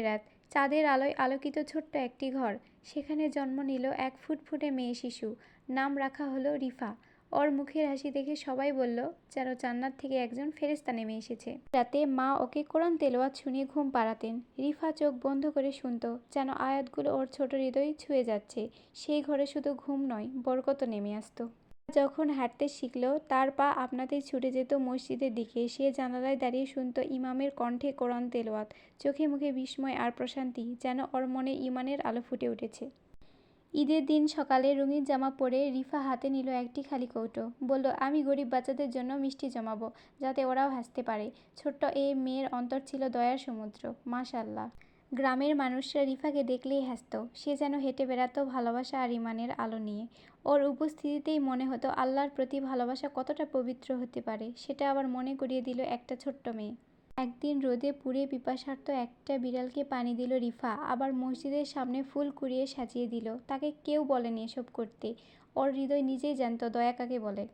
রাত চাঁদের আলোয় আলোকিত ছোট্ট একটি ঘর। সেখানে জন্ম নিল এক ফুটফুটে মেয়ে শিশু। নাম রাখা হলো রিফা। ওর মুখের হাসি দেখে সবাই বলল, যেন জান্নাত থেকে একজন ফেরেস্তা নেমে এসেছে। রাতে মা ওকে কোরআন তেলোয়াত শুনিয়ে ঘুম পাড়াতেন। রিফা চোখ বন্ধ করে শুনত, যেন আয়াতগুলো ওর ছোট হৃদয় ছুঁয়ে যাচ্ছে। সেই ঘরে শুধু ঘুম নয় বরকত নেমে আসতো। যখন হাঁটতে শিখলো, তার পা আপনাতেই ছুটে যেত মসজিদের দিকে। সে জানালায় দাঁড়িয়ে শুনত ইমামের কণ্ঠে কোরআন তেলোয়াত চোখে মুখে বিস্ময় আর প্রশান্তি, যেন ওর মনে ইমানের আলো ফুটে উঠেছে। ঈদের দিন সকালে রঙিন জামা পরে রিফা হাতে নিল একটি খালি কৌটো। বলল, আমি গরিব বাচ্চাদের জন্য মিষ্টি জমাবো, যাতে ওরাও হাসতে পারে। ছোট্ট এই মেয়ের অন্তর ছিল দয়ার সমুদ্র। মাশাল্লাহ। গ্রামের মানুষরা রিফাকে দেখলেই হাসত। সে যেন হেঁটে বেড়াতো ভালোবাসা আর ইমানের আলো নিয়ে। ওর উপস্থিতিতেই মনে হতো আল্লাহর প্রতি ভালোবাসা কতটা পবিত্র হতে পারে, সেটা আবার মনে করিয়ে দিল একটা ছোট্ট মেয়ে। একদিন রোদে পুড়ে পিপাসার্থ একটা বিড়ালকে পানি দিল রিফা, আবার মসজিদের সামনে ফুল কুড়িয়ে সাজিয়ে দিল। তাকে কেউ বলেনি এসব করতে। ওর হৃদয় নিজেই জানতো, দয়া কাকে বলে।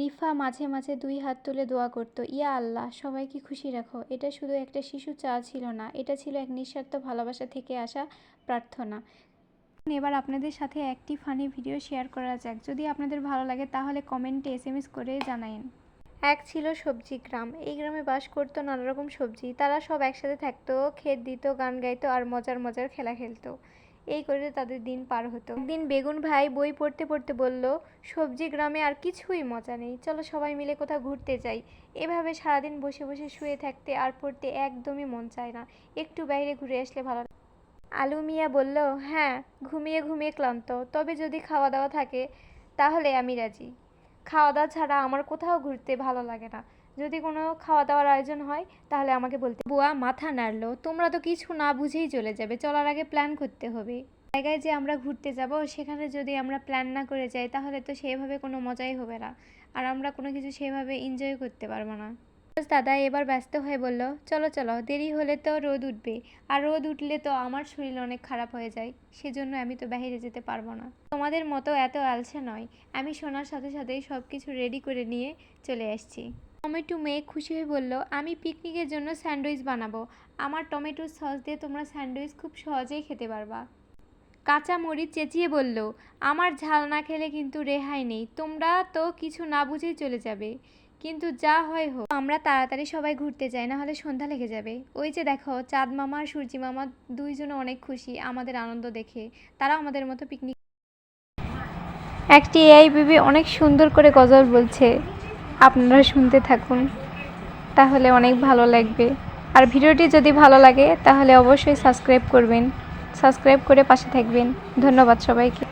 রিফা মাঝে মাঝে দুই হাত তুলে দোয়া করত, ইয়া আল্লাহ, সবাইকে খুশি রাখো। এটা শুধু একটা শিশু চা ছিল না, এটা ছিল এক নিঃস্বার্থ ভালোবাসা থেকে আসা প্রার্থনা। এবার আপনাদের সাথে একটি ফানি ভিডিও শেয়ার করা যাক। যদি আপনাদের ভালো লাগে, তাহলে কমেন্টে এস এম এস করে জানায়েন এক ছিল সবজি গ্রাম। এই গ্রামে বাস করতো নানা রকম সবজি। তারা সব একসাথে থাকতো ক্ষেত দিত, গান গাইতো আর মজার মজার খেলা খেলতো। এই করে তাদের দিন পার হতো। একদিন বেগুন ভাই বই পড়তে পড়তে বলল, সবজি গ্রামে আর কিছুই মজা নেই, চলো সবাই মিলে কোথাও ঘুরতে যাই। এভাবে সারাদিন বসে বসে শুয়ে থাকতে আর পড়তে একদমই মন চায় না। একটু বাইরে ঘুরে আসলে ভালো আলু মিয়া বলল হ্যাঁ ঘুমিয়ে ঘুমিয়ে ক্লান্ত, তবে যদি খাওয়া দাওয়া থাকে, তাহলে আমি রাজি। খাওয়া দাওয়া ছাড়া আমার কোথাও ঘুরতে ভালো লাগে না। যদি কোনো খাওয়া দাওয়ার আয়োজন হয়, তাহলে আমাকে বলতে বুয়া, মাথা নাড়লো। তোমরা তো কিছু না বুঝেই চলে যাবে। চলার আগে প্ল্যান করতে হবে। জায়গায় যে আমরা ঘুরতে যাব, সেখানে যদি আমরা প্ল্যান না করে যাই, তাহলে তো সেভাবে কোনো মজাই হবে না। আর আমরা কোনো কিছু সেভাবে এনজয় করতে পারব না। দাদা এবার ব্যস্ত হয়ে বলল, চলো চলো, দেরি হলে তো রোদ উঠবে। আর রোদ উঠলে তো আমার শরীর অনেক খারাপ হয়ে যায়। সেজন্য আমি তো বাইরে যেতে পারব না। তোমাদের মতো এত আলসে নয়। আমি শোনার সাথে সাথেই সব কিছু রেডি করে নিয়ে চলে আসছি। টমেটো মেয়ে খুশি হয়ে বলল, আমি পিকনিকের জন্য স্যান্ডউইচ বানাবো। আমার টমেটোর সস দিয়ে তোমরা স্যান্ডউইচ খুব সহজেই খেতে পারবা। কাঁচা মরিচ চেঁচিয়ে বলল, আমার ঝাল না খেলে কিন্তু রেহাই নেই। তোমরা তো কিছু না বুঝেই চলে যাবে। কিন্তু যা হয় হোক, আমরা তাড়াতাড়ি সবাই ঘুরতে যাই, না হলে সন্ধ্যা লেগে যাবে। ওই যে দেখো, চাঁদ মামা আর সূর্যি মামা দুইজনে অনেক খুশি আমাদের আনন্দ দেখে। তারাও আমাদের মতো পিকনিক একটি এআই বিবি অনেক সুন্দর করে গজল বলছে। আপনারা শুনতে থাকুন। তাহলে অনেক ভালো লাগবে। আর ভিডিওটি যদি ভালো লাগে, তাহলে অবশ্যই সাবস্ক্রাইব করবেন। সাবস্ক্রাইব করে পাশে থাকবেন। ধন্যবাদ সবাইকে।